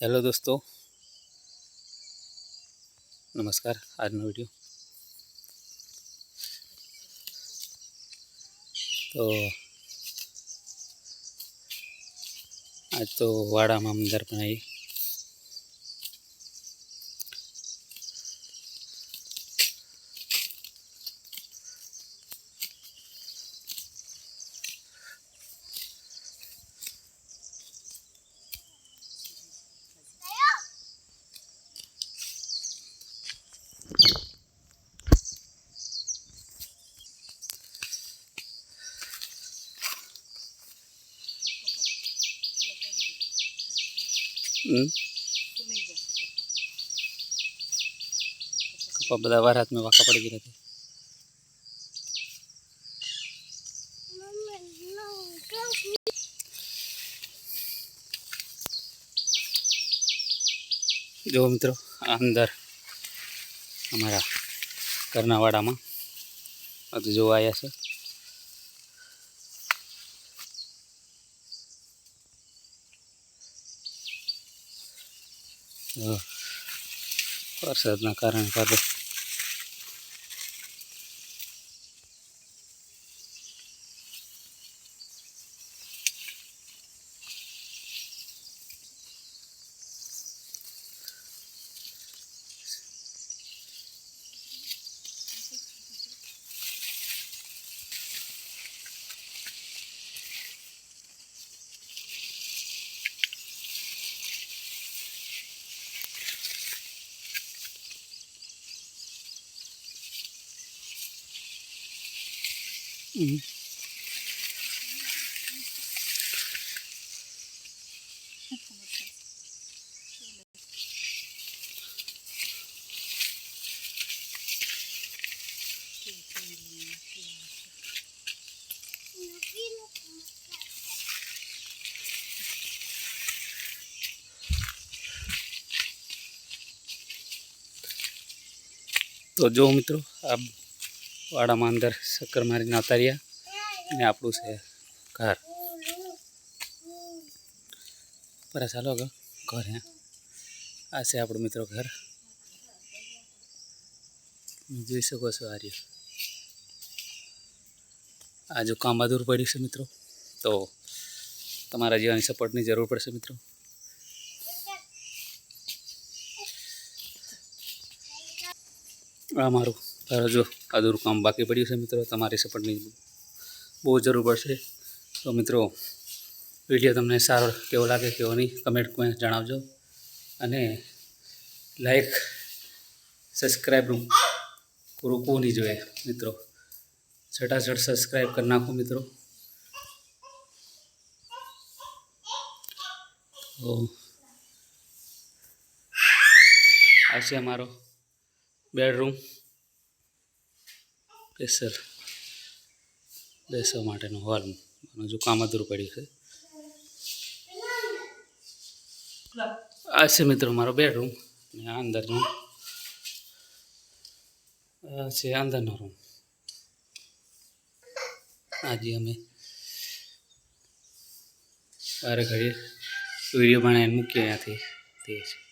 Hello દોસ્તો નમસ્કાર આજનો વીડિયો તો આજ તો વાડામાં અંદર પણ આવી કપા બધા વાર હાથમાં વાંકા પડી ગયા જો મિત્રો, અંદર અમારા કરનાવાડામાં હજુ જોવા આવ્યા છે. વરસાદના કારણે પાછો તો જો મિત્રો આ વાડામાં અંદર શક્કર મારીને આવતા રહ્યા. અને આપણું છે ઘર. પર ચાલો આગળ ઘર. હે આ છે આપણું મિત્રો ઘર. જોઈ શકો છો આ રહ્યું. આ જો કામ અધૂર પડ્યું છે મિત્રો, તો તમારા જીવાની સપોર્ટની જરૂર પડશે મિત્રો. આ મારું તારા જો અધૂરું કામ બાકી પડ્યું છે મિત્રો, તમારી સપોર્ટની બહુ જરૂર પડશે. તો મિત્રો, વીડિયો તમને સારો કેવો લાગે કેવો નહીં કમેન્ટમાં જણાવજો. અને લાઈક સબસ્ક્રાઈબનું રોકવું નહીં જોઈએ મિત્રો. છટાછટ સબસ્ક્રાઈબ કરી નાખો મિત્રો. તો આ છે અમારો બેડરૂમ. સ્પેશિયલ બેસવા માટેનો હોલ હજુ કામ અધૂરું પડ્યું છે. આ છે મિત્રો મારો બેડરૂમ અને આ અંદરનો. છે અંદરનો રૂમ આજે અમે બારે ઘડીએ વીડિયો બનાવીને મૂકીએ ત્યાંથી તે છે.